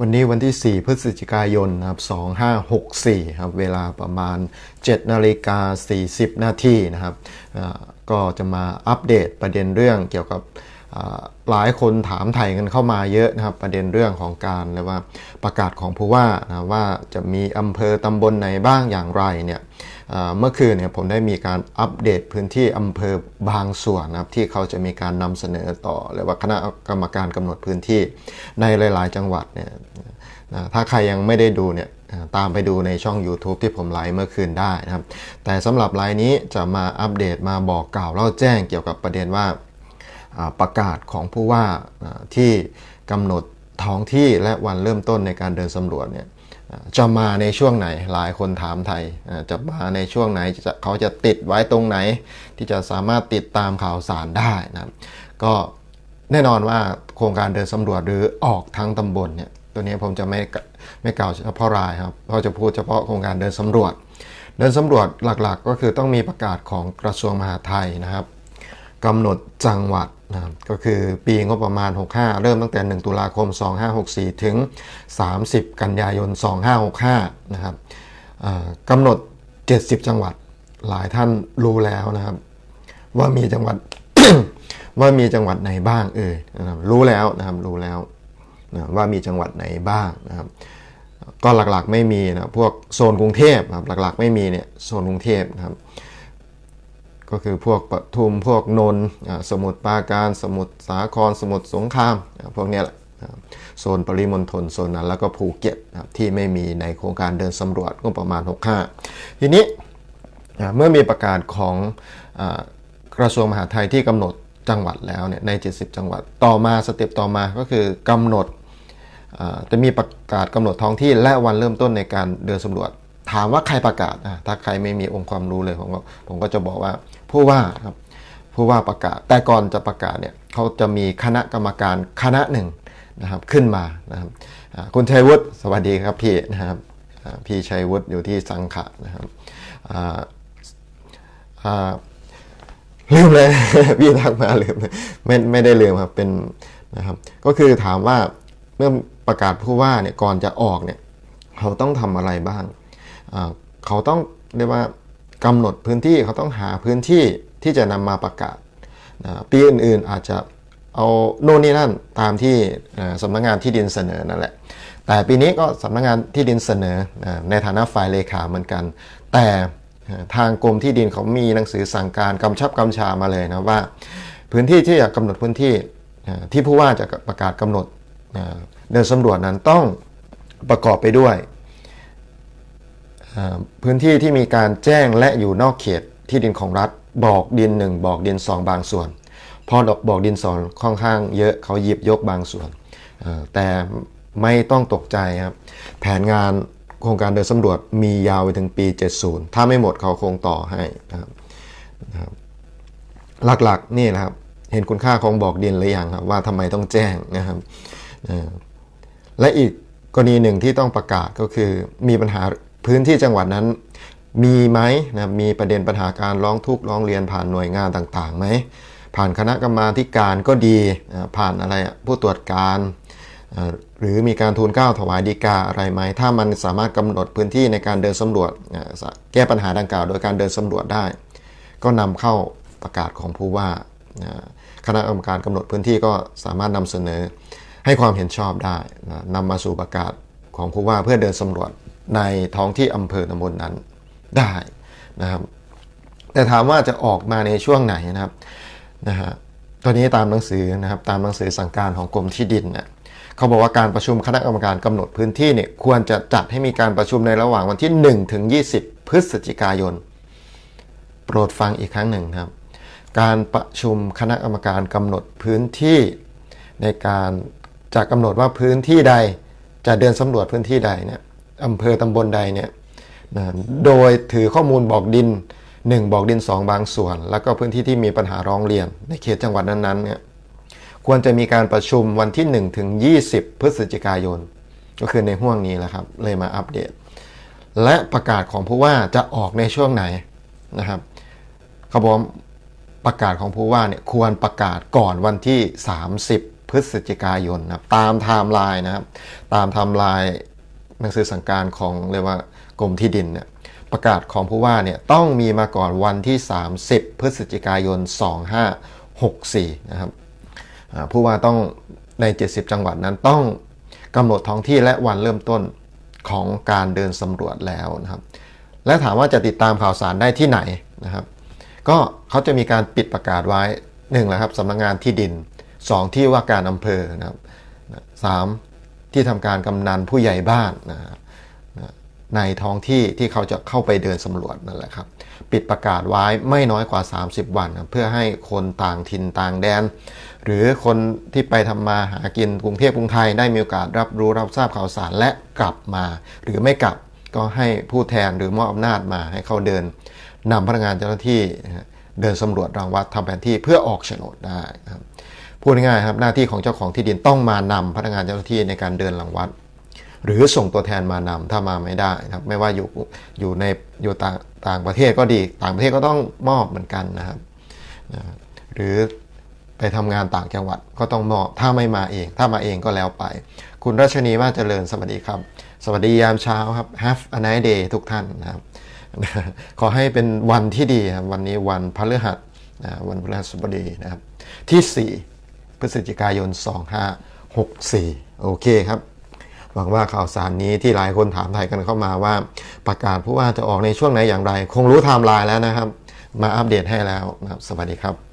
วันนี้วันที่ 4 พฤศจิกายนนะครับ2564ครับเวลาประมาณ 7 นาฬิกา 40 นาทีนะครับก็จะมาอัปเดตประเด็นเรื่องเกี่ยวกับหลายคนถามไถ่กันเข้ามาเยอะนะครับ ประเด็นเรื่องของการเรียกว่าประกาศของผู้ว่านะว่าจะมีอำเภอตำบลไหนบ้างอย่างไรเนี่ย เมื่อคืนเนี่ยผมได้มีการอัปเดตพื้นที่อำเภอบางส่วนนะครับที่เขาจะมีการนำเสนอต่อเรียว่าคณะกรรมการกำหนดพื้นที่ในหลาย ๆ จังหวัดเนี่ยถ้าใครยังไม่ได้ดูเนี่ยตามไปดูในช่อง YouTube ที่ผมไลฟ์เมื่อคืนได้นะครับ แต่สำหรับไลฟ์นี้จะมาอัปเดตมาบอกกล่าวเล่าแจ้งเกี่ยวกับประเด็นว่าประกาศของผู้ว่าที่กำหนดท้องที่และวันเริ่มต้นในการเดินสำรวจเนี่ย จะมาในช่วงไหนหลายคนถามไทยจะมาในช่วงไหนจะเขาจะติดไว้ตรงไหน ที่จะสามารถติดตามข่าวสารได้นะก็แน่นอนว่าโครงการเดินสำรวจหรือออกทั้งตำบลเนี่ยตัวนี้ผมจะไม่ไม่กล่าวเฉพาะรายครับเพราะจะพูดเฉพาะโครงการเดินสำรวจ เดินสำรวจหลักๆ ก็คือต้องมีประกาศของกระทรวงมหาดไทยนะครับกำหนดจังหวัด นะครับก็คือปีงบประมาณ 65 เริ่มตั้งแต่ 1 ตุลาคม 2564 ถึง 30 กันยายน 2565 นะครับกำหนด 70 จังหวัดหลายท่านรู้แล้วนะครับ ว่ามีจังหวัดว่ามีจังหวัดไหนบ้างเอ่ยนะครับรู้แล้วนะครับรู้แล้วนะว่ามีจังหวัดไหนบ้างนะครับ ก็หลักๆไม่มีนะพวกโซนกรุงเทพนะครับหลักๆไม่มีเนี่ยโซนกรุงเทพนะครับ ก็คือพวกปทุมพวกนนท์สมุทรปราการ สมุทรสาคร สมุทรสงครามพวกนี้แหละโซนปริมณฑลโซนนั้นแล้วก็ภูเก็ตที่ไม่มีในโครงการเดินสำรวจก็ประมาณ 65 ทีนี้เมื่อมีประกาศของอกระทรวงมหาดไทยที่กำหนดจังหวัดแล้วเนี่ยใน 70 จังหวัดต่อมาสเต็ปต่อมาก็คือกำหนดจะมีประกาศกำหนดท้องที่และวันเริ่มต้นในการเดินสำรวจ ถามว่าใครประกาศถ้าใครไม่มีองค์ความรู้เลยผมก็ผมก็จะบอกว่า ผู้ว่าครับผู้ว่าประกาศ แต่ก่อนจะประกาศเนี่ยเขาจะมีคณะกรรมการคณะหนึ่งนะครับขึ้นมานะครับคุณชัยวุฒิสวัสดีครับพี่นะครับพี่ชัยวุฒิอยู่ที่สังขะนะครับลืมเลยพี่ทักมาลืมเลยไม่ไม่ได้ลืมครับเป็นนะครับ ก็คือถามว่าเมื่อประกาศผู้ว่าเนี่ยก่อนจะออกเนี่ยเขาต้องทำอะไรบ้างเขาต้องเรียกว่า กำหนดพื้นที่เขาต้องหาพื้นที่ที่จะนำมาประกาศนะปีอื่นๆอาจจะเอาโน่นนี่นั่นตามที่เอ่อสำนักงานที่ดินเสนอนั่นแหละ แต่ปีนี้ก็สำนักงานที่ดินเสนอนะในฐานะฝ่ายเลขาเหมือนกัน แต่ทางกรมที่ดินเขามีหนังสือสั่งการกำชับกำชามาเลยนะว่า พื้นที่ที่จะกำหนดพื้นที่ที่ผู้ว่าจะประกาศกำหนดเดินสำรวจนั้นต้องประกอบไปด้วย พื้นที่ที่มีการแจ้งและอยู่นอกเขตที่ดินของรัฐบอกดิน 1 บอกดิน 2 บางส่วน พอดอกบอกดินสองค่อนข้างเยอะเขาหยิบยกบางส่วน แต่ไม่ต้องตกใจครับ แผนงานโครงการเดินสำรวจมียาวไปถึงปี 70 ถ้าไม่หมดเขาคงต่อให้นะครับหลักๆนี่นะครับเห็นคุณค่าของบอกดินหรือยังครับว่าทำไมต้องแจ้งนะครับและอีกกรณีหนึ่งที่ต้องประกาศก็คือมีปัญหา พื้นที่จังหวัดนั้นมีไหมนะมีประเด็นปัญหาการร้องทุกข์ร้องเรียนผ่านหน่วยงานต่างๆไหมผ่านคณะกรรมาธิการก็ดีผ่านอะไรผู้ตรวจการหรือมีการทูลเก้าถวายดีกาอะไรไหม ถ้ามันสามารถกำหนดพื้นที่ในการเดินสำรวจ แก้ปัญหาดังกล่าวโดยการเดินสำรวจได้ ก็นำเข้าประกาศของผู้ว่า คณะกรรมการกำหนดพื้นที่ก็สามารถนำเสนอให้ความเห็นชอบได้นะนำมาสู่ประกาศของผู้ว่าเพื่อเดินสำรวจ ในท้องที่อำเภอตำบลนั้นได้นะครับ แต่ถามว่าจะออกมาในช่วงไหนนะครับนะฮะตอนนี้ตามหนังสือนะครับตามหนังสือสั่งการของกรมที่ดินเนี่ยเขาบอกว่าการประชุมคณะกรรมการกำหนดพื้นที่เนี่ยควรจะจัดให้มีการประชุมในระหว่างวันที่1ถึง20 พฤศจิกายน โปรดฟังอีกครั้งหนึ่งครับ การประชุมคณะกรรมการกำหนดพื้นที่ ในการจะกำหนดว่าพื้นที่ใดจะเดินสำรวจพื้นที่ใดเนี่ย อำเภอตำบลใดเนี่ยนะโดยถือข้อมูลบอกดิน 1 บอกดิน 2 บางส่วน แล้วก็พื้นที่ที่มีปัญหาร้องเรียน ในเขตจังหวัดนั้นๆเนี่ยควรจะมีการประชุมวันที่ 1 ถึง 20 พฤศจิกายน ก็คือในห่วงนี้แหละครับ เลยมาอัปเดต และประกาศของผู้ว่าจะออกในช่วงไหนนะครับเขาบอกประกาศของผู้ว่าเนี่ยควรประกาศก่อนวันที่ 30พพฤศจิกายนนะตามไทม์ไลน์นะครับ ตามไทม์ไลน์ หนังสือสั่งการของเรียกว่ากรมที่ดินเนี่ยประกาศของผู้ว่าเนี่ยต้องมีมาก่อนวันที่ 30 พฤศจิกายน 2564 นะครับผู้ว่าต้องใน 70 จังหวัดนั้นต้องกำหนดท้องที่และวันเริ่มต้นของการเดินสำรวจแล้วนะครับ และถามว่าจะติดตามข่าวสารได้ที่ไหนนะครับ ก็เขาจะมีการปิดประกาศไว้หนึ่งแหละครับสำนักงานที่ดิน 2 ที่ว่าการอำเภอนะครับสาม ที่ทำการกำนันผู้ใหญ่บ้านนะในท้องที่ที่เขาจะเข้าไปเดินสำรวจนั่นแหละครับ ปิดประกาศไว้ไม่น้อยกว่า 30 วันครับเพื่อให้คนต่างถิ่นต่างแดน หรือคนที่ไปทำมาหากินกรุงเทพกรุงไทยได้มีโอกาสรับรู้รับทราบข่าวสารและกลับมา หรือไม่กลับก็ให้ผู้แทนหรือมอบอำนาจมาให้เขาเดินนำพนักงานเจ้าหน้าที่เดินสำรวจรังวัดทำแผนที่เพื่อออกโฉนดได้นะครับ พูดง่ายครับหน้าที่ของเจ้าของที่ดินต้องมานำพนักงานเจ้าหน้าที่ในการเดินรังวัด หรือส่งตัวแทนมานำถ้ามาไม่ได้นะครับไม่ว่าอยู่อยู่ในอยู่ต่างต่างประเทศก็ดี ต่างประเทศก็ต้องมอบเหมือนกันนะครับนะหรือไปทำงานต่างจังหวัดก็ต้องมอบถ้าไม่มาเอง ถ้ามาเองก็แล้วไป คุณรัชนีมาเจริญสวัสดีครับ สวัสดียามเช้าครับ Have a nice day ทุกท่านนะครับ ขอให้เป็นวันที่ดีครับวันนี้วันพฤหัสนะวันพฤหัสบดีนะครับ ที่ 4 พฤศจิกายน 2564 โอเคครับ หวังว่าข่าวสารนี้ที่หลายคนถามไทยกันเข้ามาว่า ประกาศผู้ว่าจะออกในช่วงไหนอย่างไร คงรู้ไทม์ไลน์แล้วนะครับ มาอัปเดตให้แล้วนะครับ สวัสดีครับ